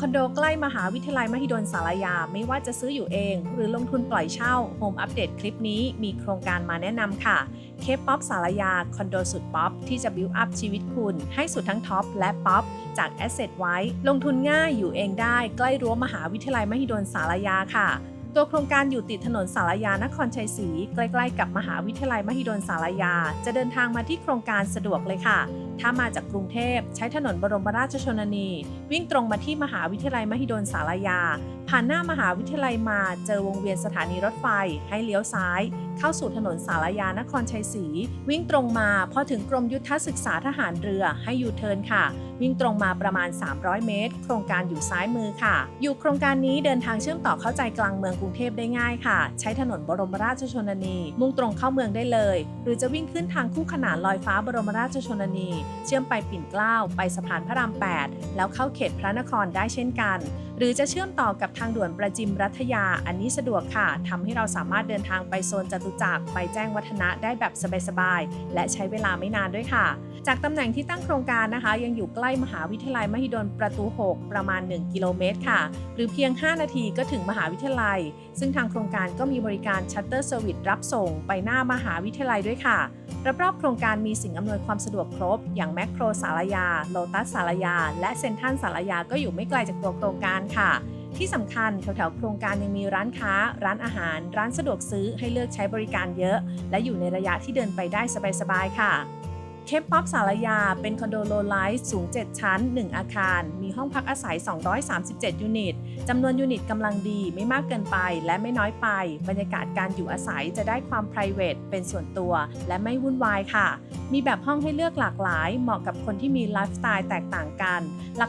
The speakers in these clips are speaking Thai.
คอนโดใกล้มหาวิทยาลัยมหิดลสารยา ไม่ว่าจะซื้ออยู่เอง หรือลงทุนปล่อยเช่าโฮมอัปเดตคลิปนี้มีโครงการมาแนะนำค่ะเคปป๊อปสารยา คอนโดสุดป๊อปที่จะบิวอัพชีวิตคุณ ให้สุดทั้งท็อปและป๊อปจากแอสเซทไว้ลงทุนง่ายอยู่เองได้ใกล้รั้วมหาวิทยาลัยมหิดลสารยาค่ะตัวโครงการอยู่ติดถนนสารยานครชัยศรีใกล้ ๆ กับมหาวิทยาลัยมหิดลสารยา จะเดินทางมาที่โครงการสะดวกเลยค่ะ ถ้ามาจากกรุงเทพใช้ถนนบรมราชชนนี วิ่งตรงมาที่มหาวิทยาลัยมหิดลสารยา ผ่านหน้ามหาวิทยาลัยมาเจอวงเวียนสถานีรถไฟ ให้เลี้ยวซ้าย เข้าสู่ถนนสารยานครชัยศรีวิ่งตรงมาพอถึงกรมยุทธศึกษาทหารเรือให้ยูเทิร์นค่ะ วิ่งตรงมาประมาณ 300 เมตร โครงการอยู่ซ้ายมือค่ะ อยู่โครงการนี้เดินทางเชื่อมต่อเข้าใจกลางเมืองกรุงเทพได้ง่ายค่ะ ใช้ถนนบรมราชชนนี มุ่งตรงเข้าเมืองได้เลย หรือจะวิ่งขึ้นทางคู่ขนานลอยฟ้าบรมราชชนนีเชื่อมไปปิ่นเกล้าไปสะพานพระราม 8 แล้วเข้าเขตพระนครได้เช่นกัน หรือจะเชื่อมต่อกับทางด่วนประจิมรัฐยาอันนี้สะดวกค่ะทำให้เราสามารถเดินทางไปโซนจตุจักรไปแจ้งวัฒนะได้แบบสบายๆและใช้เวลาไม่นานด้วยค่ะ จากตำแหน่งที่ตั้งโครงการนะคะ ยังอยู่ใกล้มหาวิทยาลัยมหิดลประตู 6 ประมาณ 1 กิโลเมตรค่ะ หรือเพียง 5 นาทีก็ถึงมหาวิทยาลัย ซึ่งทางโครงการก็มีบริการชัตเตอร์เซอร์วิสรับส่งไปหน้ามหาวิทยาลัยด้วยค่ะรอบๆโครงการมีสิ่งอำนวยความสะดวกครบ อย่างแมคโครสารยา โลตัสสารยา และเซนทัลสารยาก็อยู่ไม่ไกลจากตัวโครงการค่ะ ที่สำคัญแถวๆโครงการยังมีร้านค้า ร้านอาหาร ร้านสะดวกซื้อให้เลือกใช้บริการเยอะ และอยู่ในระยะที่เดินไปได้สบายๆค่ะ เคปป๊อปสารยาเป็นคอนโดโลไลท์สูง 7 ชั้น 1 อาคาร มีห้องพักอาศัย 237 ยูนิตจำนวนยูนิตกำลังดีไม่มากเกินไปและไม่น้อยไป บรรยากาศการอยู่อาศัยจะได้ความ p r i v a t เป็นส่วนตัวและไม่วุ่นวายค่ะ มีแบบห้องให้เลือกหลากหลาย เหมาะกับคนที่มีไลฟ์สไตล์แตกต่างกัน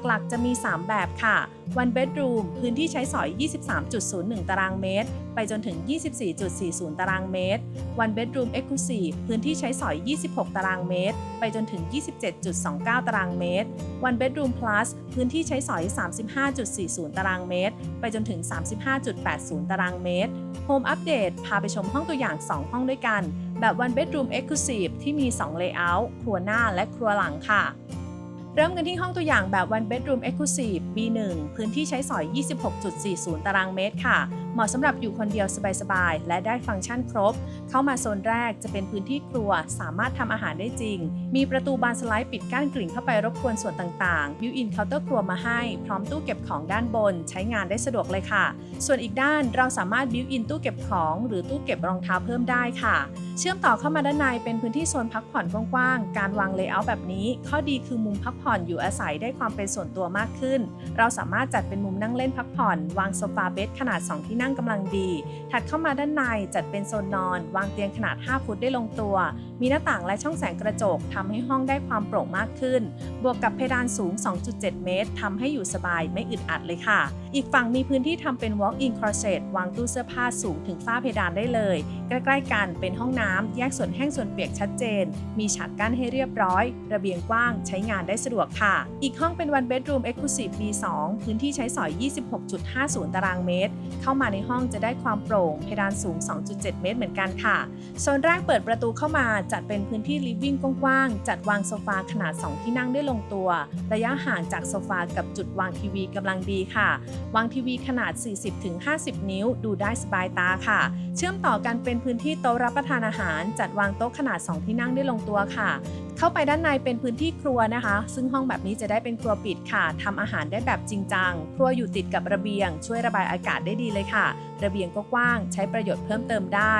หลักๆ จะมี 3 แบบค่ะ one bedroom พื้นที่ใช้สอย 23.01 ตารางเมตร ไปจนถึง 24.40 ตารางเมตร one bedroom exclusive พื้นที่ใช้สอย 26 ตารางเมตร ไปจนถึง 27.29 ตารางเมตร one bedroom plus พื้นที่ใช้สอย 35.40 ตารางเมตร ไปจนถึง 35.80 ตารางเมตร Home Update พาไปชมห้องตัวอย่าง 2 ห้องด้วยกัน แบบ one bedroom exclusive ที่มี 2 layout ครัวหน้าและครัวหลังค่ะ เริ่มกันที่ห้องตัวอย่างแบบ one bedroom exclusive B1 พื้นที่ใช้สอย 26.40 ตารางเมตรค่ะ เหมาะสำหรับอยู่คนเดียวสบายๆ และได้ฟังก์ชันครบ เข้ามาโซนแรกจะเป็นพื้นที่ครัว สามารถทำอาหารได้จริง มีประตูบานสไลด์ปิดกั้นกลิ่นเข้าไปรบกวนส่วนต่างๆบิวอินเคาน์เตอร์ครัวมาให้ พร้อมตู้เก็บของด้านบน ใช้งานได้สะดวกเลยค่ะ ส่วนอีกด้านเราสามารถบิวอินตู้เก็บของ หรือตู้เก็บรองเท้าเพิ่มได้ค่ะ เชื่อมต่อเข้ามาด้านในเป็นพื้นที่โซนพักผ่อนกว้างๆ การวางเลเยอร์แบบนี้ ข้อดีคือมุมพักผ่อนอยู่อาศัยได้ความเป็นส่วนตัวมากขึ้น เราสามารถจัดเป็นมุมนั่งเล่นพักผ่อน วางโซฟาเบดขนาด 2 ที่นั่งกำลังดี ถัดเข้ามาด้านในจัดเป็นโซนนอน วางเตียงขนาด 5 ฟุตได้ลงตัว มีหน้าต่างและช่องแสงกระจกทำให้ห้องได้ความโปร่งมากขึ้น บวกกับเพดานสูง 2.7 เมตรทำให้อยู่สบายไม่อึดอัดเลยค่ะ อีกฝั่งมีพื้นที่ทำเป็น walk-in closet วางตู้เสื้อผ้าสูงถึงฝ้าเพดานได้เลย ใกล้ๆกันเป็นห้องน้ำแยกส่วนแห้งส่วนเปียกชัดเจน มีฉากกั้นให้เรียบร้อย ระเบียงกว้างใช้งานได้สะดวกค่ะ อีกห้องเป็น one bedroom exclusive B2 พื้นที่ใช้สอย 26.50 ตารางเมตร เข้ามาในห้องจะได้ความโปร่ง เพดานสูง 2.7 เมตรเหมือนกันค่ะ โซนแรกเปิดประตูเข้ามาจัดเป็นพื้นที่ living กว้างๆ จัดวางโซฟาขนาด 2 ที่นั่งได้ลงตัว ระยะห่างจากโซฟากับจุดวางทีวีกำลังดีค่ะ วางทีวีขนาด 40-50 นิ้ว ดูได้สบายตาค่ะ เชื่อมต่อกันเป็นพื้นที่โต๊ะรับประทานอาหาร จัดวางโต๊ะขนาด 2 ที่นั่งได้ลงตัวค่ะ เข้าไปด้านในเป็นพื้นที่ครัวนะคะซึ่งห้องแบบนี้จะได้เป็นครัวปิดค่ะทำอาหารได้แบบจริงจัง ครัวอยู่ติดกับระเบียง ช่วยระบายอากาศได้ดีเลยค่ะ ระเบียงก็กว้าง ใช้ประโยชน์เพิ่มเติมได้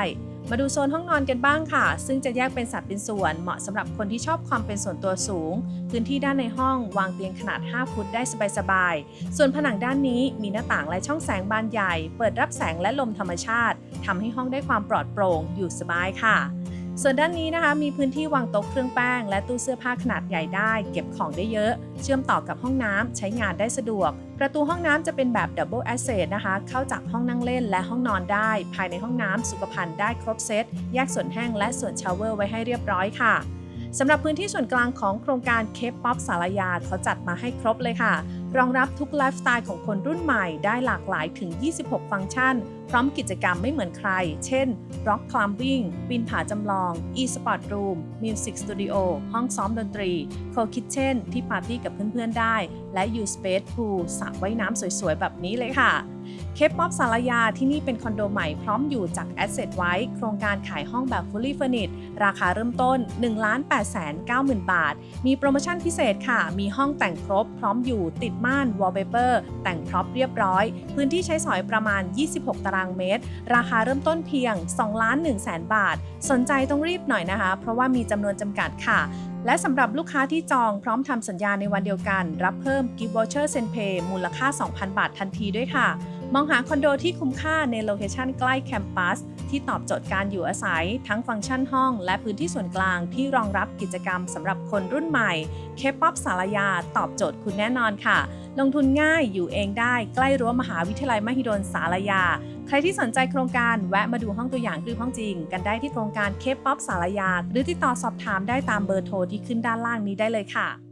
มาดูโซนห้องนอนกันบ้างค่ะ ซึ่งจะแยกเป็นสัดเป็นส่วน เหมาะสำหรับคนที่ชอบความเป็นส่วนตัวสูง พื้นที่ด้านในห้องวางเตียงขนาด 5 ฟุตได้สบายๆ ส่วนผนังด้านนี้มีหน้าต่างและช่องแสงบานใหญ่ เปิดรับแสงและลมธรรมชาติทำให้ห้องได้ความปลอดโปร่ง อยู่สบายค่ะ ส่วนด้านนี้นะคะมีพื้นที่วางโต๊ะเครื่องแป้ง และตู้เสื้อผ้าขนาดใหญ่ได้ เก็บของได้เยอะ เชื่อมต่อกับห้องน้ำใช้งานได้สะดวก ประตูห้องน้ำจะเป็นแบบ Double Access นะคะ เข้าจากห้องนั่งเล่นและห้องนอนได้ ภายในห้องน้ำสุขภัณฑ์ได้ครบเซตแยกส่วนแห้งและส่วนชาวเวอร์ไว้ให้เรียบร้อยค่ะ สำหรับพื้นที่ส่วนกลางของโครงการเคปป๊อปสารยาเขาจัดมาให้ครบเลยค่ะ รองรับทุกไลฟ์สไตล์ของคนรุ่นใหม่ได้หลากหลายถึง 26 ฟังก์ชัน พร้อมกิจกรรมไม่เหมือนใคร เช่น Rock Climbing ปีนผาจำลอง e-sport room Music Studio ห้องซ้อมดนตรี Co Kitchen ที่ปาร์ตี้กับเพื่อนๆได้ และ U Space Pool สระว่ายน้ำสวยๆ แบบนี้เลยค่ะเคปป๊อปสารยาที่นี่เป็นคอนโดใหม่พร้อมอยู่จาก Asset ไว้โครงการขายห้องแบบ Fully Furnished ราคาเริ่มต้น 1 8 9 0 0 0 0 บาท มีโปรโมชั่นพิเศษค่ะ มีห้องแต่งครบ พร้อมอยู่ติดม่าน wallpaper แต่งพร็อพเรียบร้อย พื้นที่ใช้สอยประมาณ 26 ตารางเมตร ราคาเริ่มต้นเพียง2ล้าน1แสนบาท สนใจต้องรีบหน่อยนะคะ เพราะว่ามีจำนวนจำกัดค่ะและสำหรับลูกค้าที่จองพร้อมทำสัญญาในวันเดียวกัน รับเพิ่ม Gift Voucher Senpay มูลค่า 2,000 บาททันทีด้วยค่ะ มองหาคอนโดที่คุ้มค่าในโลเคชันใกล้แคมปัส ที่ตอบโจทย์การอยู่อาศัย ทั้งฟังก์ชันห้อง และพื้นที่ส่วนกลางที่รองรับกิจกรรมสำหรับคนรุ่นใหม่เคป๊อปสารยาตอบโจทย์คุณแน่นอนค่ะ ลงทุนง่ายอยู่เองได้ใกล้รั้วมหาวิทยาลัยมหิดลสารยา ใครที่สนใจโครงการแวะมาดูห้องตัวอย่างหรือห้องจริง กันได้ที่โครงการเคป๊อปสารยา หรือติดต่อสอบถามได้ตามเบอร์โทรที่ขึ้นด้านล่างนี้ได้เลยค่ะ